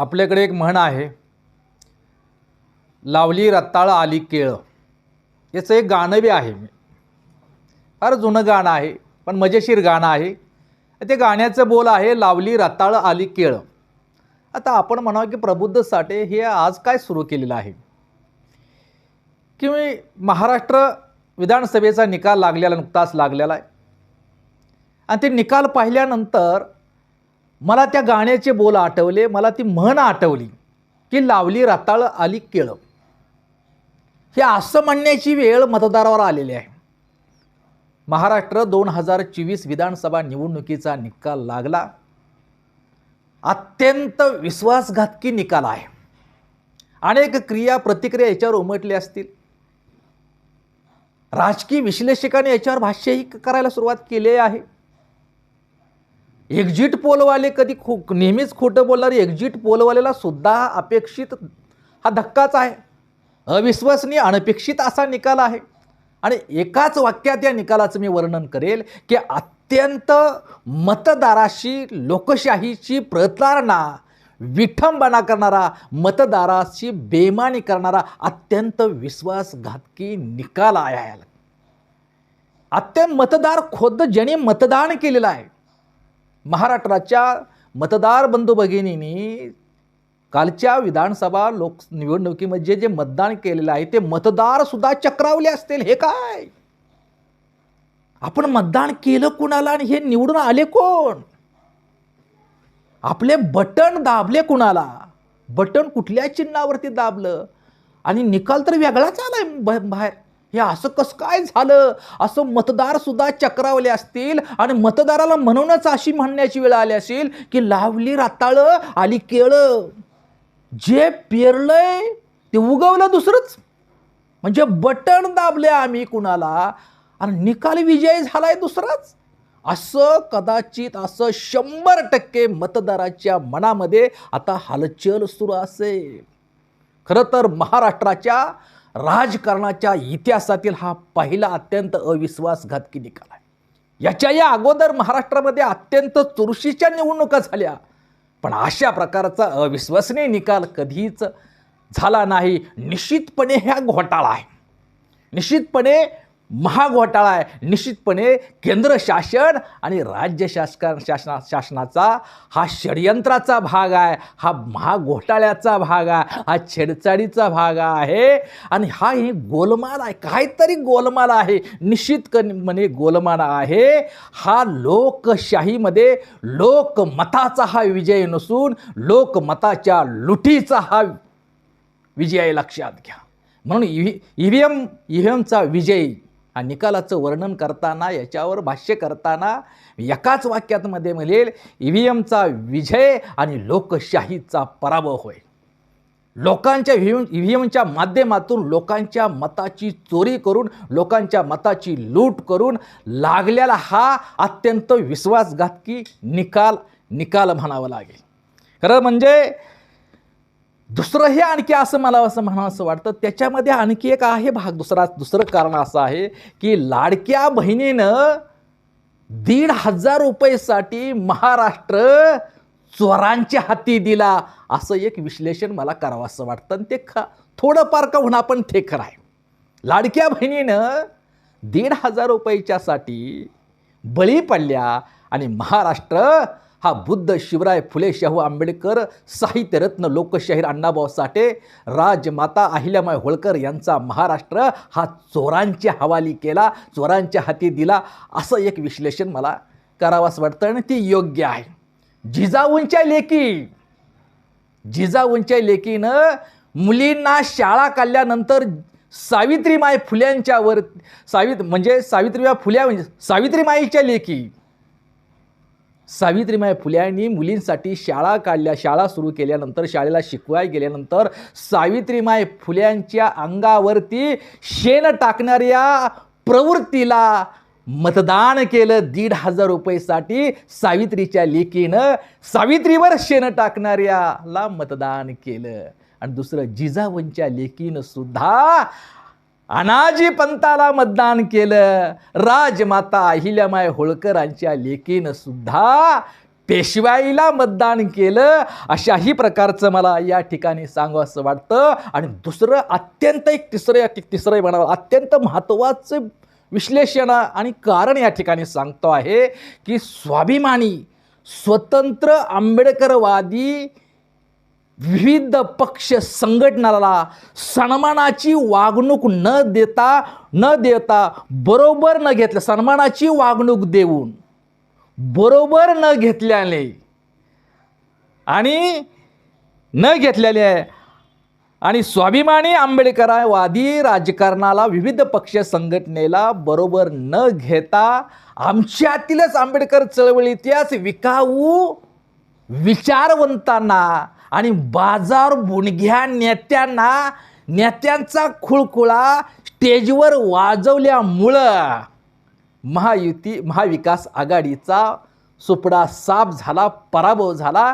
आपल्याकडे एक म्हण आहे लावली रत्ताळ आली केळं. याचं एक गाणं बी आहे. फार जुनं गाणं आहे पण मजेशीर गाणं आहे. ते गाण्याचं बोल आहे लावली रताळ आली केळं. आता आपण म्हणावं की प्रबुद्ध साठे हे आज काय सुरू केलेलं आहे? की मी महाराष्ट्र विधानसभेचा निकाल लागलेला नुकताच लागलेला आहे. आणि ते निकाल पाहिल्यानंतर मला त्या गाण्याचे बोल आठवले मला ती म्हण आठवली की लावली रताळ आली केळं. हे असं म्हणण्याची वेळ मतदारावर आलेली आहे. महाराष्ट्र दोन हजार चोवीस विधानसभा निवडणुकीचा निकाल लागला. अत्यंत विश्वासघातकी निकाल आहे. अनेक क्रिया प्रतिक्रिया याच्यावर उमटल्या असतील. राजकीय विश्लेषकाने याच्यावर भाष्यही करायला सुरुवात केली आहे. एक्झिट पोलवाले कधी खो नेहमीच खोटं बोलणारे एक्झिट पोलवालेला सुद्धा अपेक्षित हा धक्काच आहे. अविश्वसनीय अनपेक्षित असा निकाल आहे. आणि एकाच वाक्यात या निकालाचं मी वर्णन करेल की अत्यंत मतदाराशी लोकशाहीची प्रतारणा विठंबना करणारा मतदाराशी बेमानी करणारा अत्यंत विश्वासघातकी निकाल आहे. अत्यंत मतदार खोद ज्यांनी मतदान केलेलं आहे महाराष्ट्राच्या मतदार बंधू भगिनींनी कालच्या विधानसभा लोक निवडणुकीमध्ये जे मतदान केलेलं आहे ते मतदार सुद्धा चक्रावले असतील. हे काय? आपण मतदान केलं कुणाला आणि हे निवडून आले कोण? आपले बटन दाबले कुणाला? बटन कुठल्या चिन्हावरती दाबलं? आणि निकाल तर वेगळाच आलाय ब- बाहेर. हे असं कसं काय झालं? असं मतदारसुद्धा चक्रावले असतील आणि मतदाराला म्हणूनच अशी म्हणण्याची वेळ आली असेल की लावली राताळं आली केळं. जे पेरलंय ते उगवलं दुसरंच. म्हणजे बटन दाबले आम्ही कुणाला आणि निकाल विजय झालाय दुसराच. असं कदाचित असं शंभर टक्के मतदाराच्या मनामध्ये आता हालचाल सुरू असेल. खरं तर महाराष्ट्राच्या राजकारणाच्या इतिहासातील हा पहिला अत्यंत अविश्वासघातकी निकाल आहे. याच्या या अगोदर महाराष्ट्रामध्ये अत्यंत चुरशीच्या निवडणुका झाल्या. पण अशा प्रकारचा अविश्वसनीय निकाल कधीच झाला नाही. निश्चितपणे ह्या घोटाळा आहे. निश्चितपणे महाघोटाळा आहे. निश्चितपणे केंद्र शासन आणि राज्य शासका शासना शासनाचा हा षडयंत्राचा भाग आहे. हा महाघोटाळ्याचा भाग आहे. हा छेडछाडीचा भाग आहे. आणि हा ही गोलमाल आहे. काहीतरी गोलमाल आहे. निश्चित म्हणे गोलमाल आहे. हा लोकशाहीमध्ये लोकमताचा हा विजय नसून लोकमताच्या लुटीचा हा विजय लक्षात घ्या. म्हणून E V E V M E V एमचा विजय निकालाचं वर्णन करताना याच्यावर भाष्य करताना एकाच वाक्यातमध्ये म्हणेल ई व्ही एमचा विजय आणि लोकशाहीचा पराभव होय. लोकांच्या व्ही ई व्ही एमच्या माध्यमातून लोकांच्या मताची चोरी करून लोकांच्या मताची लूट करून लागलेला हा अत्यंत विश्वासघातकी निकाल निकाल म्हणावा लागेल. खरं म्हणजे दुसरं हे आणखी असं मला असं म्हणावं असं वाटतं त्याच्यामध्ये आणखी एक आहे भाग दुसरा दुसरं कारण असं आहे की लाडक्या बहिणीनं दीड हजार रुपयेसाठी महाराष्ट्र चोरांच्या हाती दिला असं एक विश्लेषण मला करावं असं वाटतं. आणि ते ख थोडंफार का होणं पण ते खरं आहे लाडक्या बहिणीनं दीड हजार रुपयाच्यासाठी बळी पडल्या आणि महाराष्ट्र हा बुद्ध शिवराय फुले शाहू आंबेडकर साहित्यरत्न लोकशाहीर अण्णाभाऊ साठे राजमाता अहिल्यामाय होळकर यांचा महाराष्ट्र हा चोरांच्या हवाली केला चोरांच्या हाती दिला असं एक विश्लेषण मला करावंसं वाटतं आणि ती योग्य आहे. जिजाऊंच्या लेकी जिजाऊंच्या लेकीनं मुलींना शाळा काढल्यानंतर सावित्रीमाई फुल्यांच्यावर सावित म्हणजे सावित्रीबाई फुल्या म्हणजे सावित्रीमाईच्या लेकी सावित्रीमाई फुल्यांनी मुलींसाठी शाळा काढल्या. शाळा सुरू केल्यानंतर शाळेला शिकवाय गेल्यानंतर सावित्रीमाई फुल्यांच्या अंगावरती शेण टाकणाऱ्या प्रवृत्तीला मतदान केलं. दीड हजार रुपयेसाठी सावित्रीच्या लेकीनं सावित्रीवर शेण टाकणाऱ्याला मतदान केलं. आणि दुसरं जिजाऊंच्या लेकीनं सुद्धा अनाजी पंताला मतदान केलं. राजमाता अहिल्यामाई होळकरांच्या लेकीनं सुद्धा पेशवाईला मतदान केलं. अशाही प्रकारचं मला या ठिकाणी सांगावं असं वाटतं. आणि दुसरं अत्यंत एक तिसरं तिसरं म्हणावं अत्यंत महत्त्वाचं विश्लेषण आणि कारण या ठिकाणी सांगतो आहे की स्वाभिमानी स्वतंत्र आंबेडकरवादी विविध पक्ष संघटनाला सन्मानाची वागणूक न देता न देता बरोबर न घेतल्या सन्मानाची वागणूक देऊन बरोबर न घेतल्याने आणि न घेतलेले आणि स्वाभिमानी आंबेडकरवादी राजकारणाला विविध पक्ष संघटनेला बरोबर न घेता आमच्यातीलच आंबेडकर चळवळीतल्याच विकाऊ विचारवंतांना आणि बाजार बुणघ्या नेत्यांना नेत्यांचा खुळखुळा स्टेजवर वाजवल्यामुळं महायुती महाविकास आघाडीचा सुपडा साफ झाला पराभव झाला.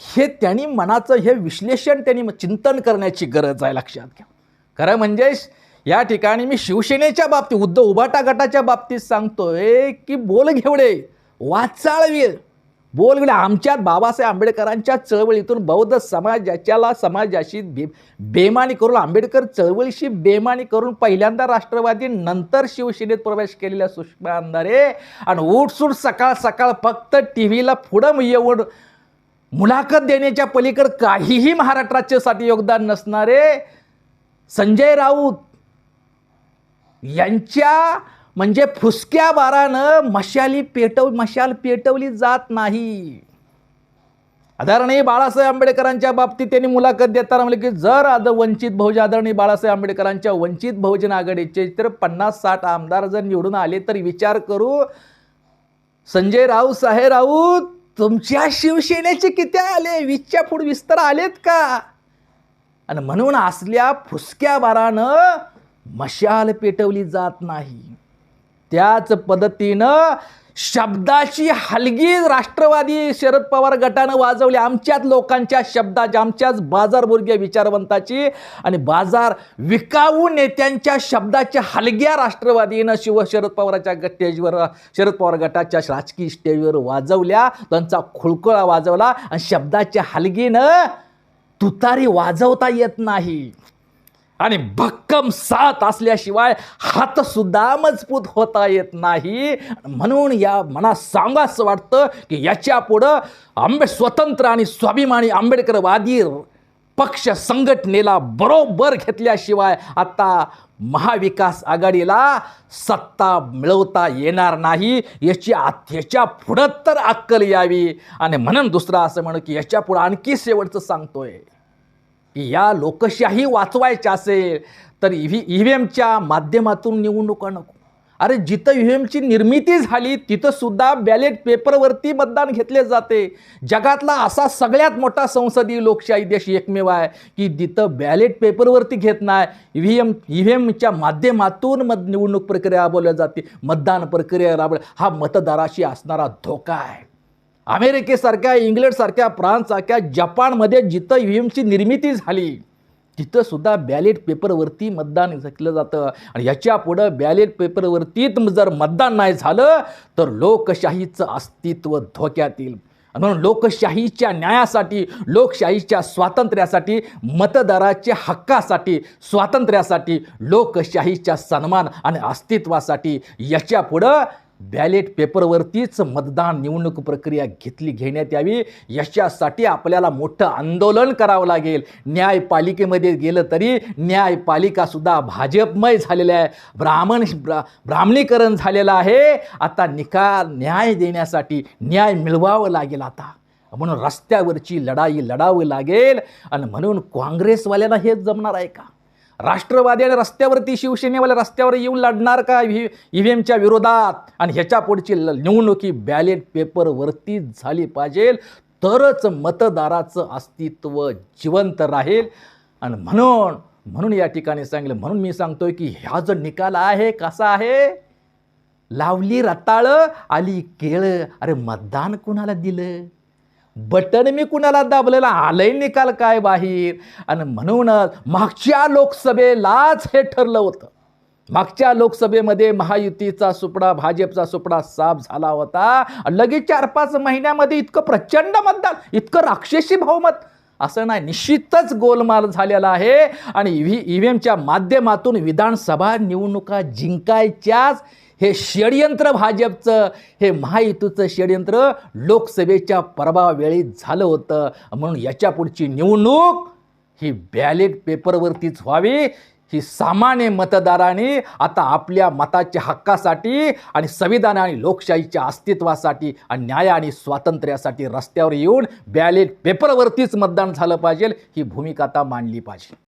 हे त्यांनी मनाचं हे विश्लेषण त्यांनी चिंतन करण्याची गरज आहे लक्षात घ्या. खरं म्हणजे या ठिकाणी मी शिवसेनेच्या बाबतीत उद्धव उभाटा गटाच्या बाबतीत सांगतोय की बोल घेवडे वाचाळवीर बोल आमच्यात बाबासाहेब आंबेडकरांच्या चळवळीतून बौद्ध समाजाच्याला समाजाशी बे बेमानी करून आंबेडकर चळवळीशी बेमानी करून पहिल्यांदा राष्ट्रवादी नंतर शिवसेनेत प्रवेश केलेल्या सुषमा अंधारे. आणि उठसूट सकाळ सकाळ फक्त टी व्हीला पुढं येऊन मुलाखत देण्याच्या पलीकडे काहीही महाराष्ट्राच्यासाठी योगदान नसणारे संजय राऊत यांच्या म्हणजे फुसक्या बारानं मशाली पेटव मशाल पेटवली जात नाही. आदरणीय बाळासाहेब आंबेडकरांच्या बाबतीत त्यांनी मुलाखत देताना म्हणले की जर आद वंचित बहुजन आदरणीय बाळासाहेब आंबेडकरांच्या वंचित बहुजन आघाडीचे तर पन्नास साठ आमदार जर निवडून आले तर विचार करू. संजय राऊत साहेब राऊत तुमच्या शिवसेनेचे किती आले? वीसच्या पुढे विस्तार आलेत का? आणि म्हणून असल्या फुसक्या बारानं मशाल पेटवली जात नाही. त्याच पद्धतीनं शब्दाची हलगी राष्ट्रवादी शरद पवार गटानं वाजवली. आमच्याच लोकांच्या शब्दाची आमच्याच बाजारवर्गीय विचारवंताची आणि बाजार विकाऊ नेत्यांच्या शब्दाच्या हलग्या राष्ट्रवादीनं शिव शरद पवाराच्या स्टेजवर शरद पवार गटाच्या राजकीय स्टेजवर वाजवल्या. त्यांचा खुळकुळा वाजवला आणि शब्दाच्या हलगीनं तुतारी वाजवता येत नाही. आणि भक्कम साथ असल्याशिवाय हातसुद्धा मजबूत होता येत नाही. म्हणून या मना सांगावंसं वाटतं की याच्या पुढं आंबे स्वतंत्र आणि स्वाभिमानी आंबेडकरवादी पक्ष संघटनेला बरोबर घेतल्याशिवाय आता महाविकास आघाडीला सत्ता मिळवता येणार नाही. याची याच्या पुढं तर अक्कल यावी. आणि म्हणून दुसरं असं म्हणू की याच्या पुढं आणखी शेवटचं सांगतोय. की या लोकशाही वाचवायच्या असेल तर E व्ही ई व्ही एमच्या माध्यमातून निवडणुका नको. अरे जिथं ई व्ही एमची निर्मिती झाली तिथंसुद्धा बॅलेट पेपरवरती मतदान घेतले जाते. जगातला असा सगळ्यात मोठा संसदीय लोकशाही देश एकमेव आहे की जिथं बॅलेट पेपरवरती घेत नाही E V M E V एमच्या माध्यमातून मत निवडणूक प्रक्रिया राबवल्या जाते मतदान प्रक्रिया राबवल्या हा मतदाराशी असणारा धोका आहे. अमेरिकेसारख्या इंग्लंडसारख्या फ्रान्ससारख्या जपानमध्ये जिथं ई व्ही एमची निर्मिती झाली तिथंसुद्धा बॅलेट पेपरवरती मतदान केलं जातं. आणि याच्या पुढं बॅलेट पेपरवरती जर मतदान नाही झालं तर लोकशाहीचं अस्तित्व धोक्यात येईल. म्हणून लोकशाहीच्या न्यायासाठी लोकशाहीच्या स्वातंत्र्यासाठी मतदाराच्या हक्कासाठी स्वातंत्र्यासाठी लोकशाहीच्या सन्मान आणि अस्तित्वासाठी याच्या पुढं बॅलेट पेपरवरतीच मतदान निवडणूक प्रक्रिया घेतली घेण्यात यावी. याच्यासाठी आपल्याला मोठं आंदोलन करावं लागेल. न्यायपालिकेमध्ये गेलं तरी न्यायपालिकासुद्धा भाजपमय झालेलं आहे. ब्राह्मण ब्रा ब्राह्मणीकरण झालेलं आहे. आता निकाल न्याय देण्यासाठी न्याय मिळवावं लागेल आता. म्हणून रस्त्यावरची लढाई लढावं लागेल. आणि म्हणून काँग्रेसवाल्याला हेच जमणार आहे का? राष्ट्रवादी आणि रस्त्यावरती शिवसेनेवाले रस्त्यावर येऊन लढणार का व्ही ई व्ही एमच्या विरोधात? आणि ह्याच्या पुढची ल- निवडणुकी बॅलेट पेपरवरतीच झाली पाहिजे. तरच मतदाराचं अस्तित्व जिवंत राहील. आणि म्हणून म्हणून या ठिकाणी सांगितलं म्हणून मी सांगतोय की ह्या जो निकाल आहे कसा आहे? लावली रताळं आली केळं. अरे मतदान कुणाला दिलं? बटन मी कुणाला दाबलेला? आलंय निकाल काय बाहेर? आणि म्हणूनच मागच्या लोकसभेलाच हे ठरलं होतं. मागच्या लोकसभेमध्ये महायुतीचा सुपडा भाजपचा सुपडा साफ झाला होता. लगेच चार पाच महिन्यामध्ये इतकं प्रचंड मतदान इतकं राक्षसी बहुमत. असं नाही निश्चितच गोलमाल झालेला आहे. आणि व्ही ई व्ही एमच्या माध्यमातून विधानसभा निवडणुका जिंकायच्याच हे षडयंत्र भाजपचं हे महायुतीचं षडयंत्र लोकसभेच्या परवावेळी झालं होतं. म्हणून याच्या पुढची निवडणूक ही बॅलेट पेपरवरतीच व्हावी. ही सामान्य मतदारांनी आता आपल्या मताच्या हक्कासाठी आणि संविधान आणि लोकशाहीच्या अस्तित्वासाठी आणि न्याय आणि स्वातंत्र्यासाठी रस्त्यावर येऊन बॅलेट पेपरवरतीच मतदान झालं पाहिजे. ही भूमिका आता मांडली पाहिजे.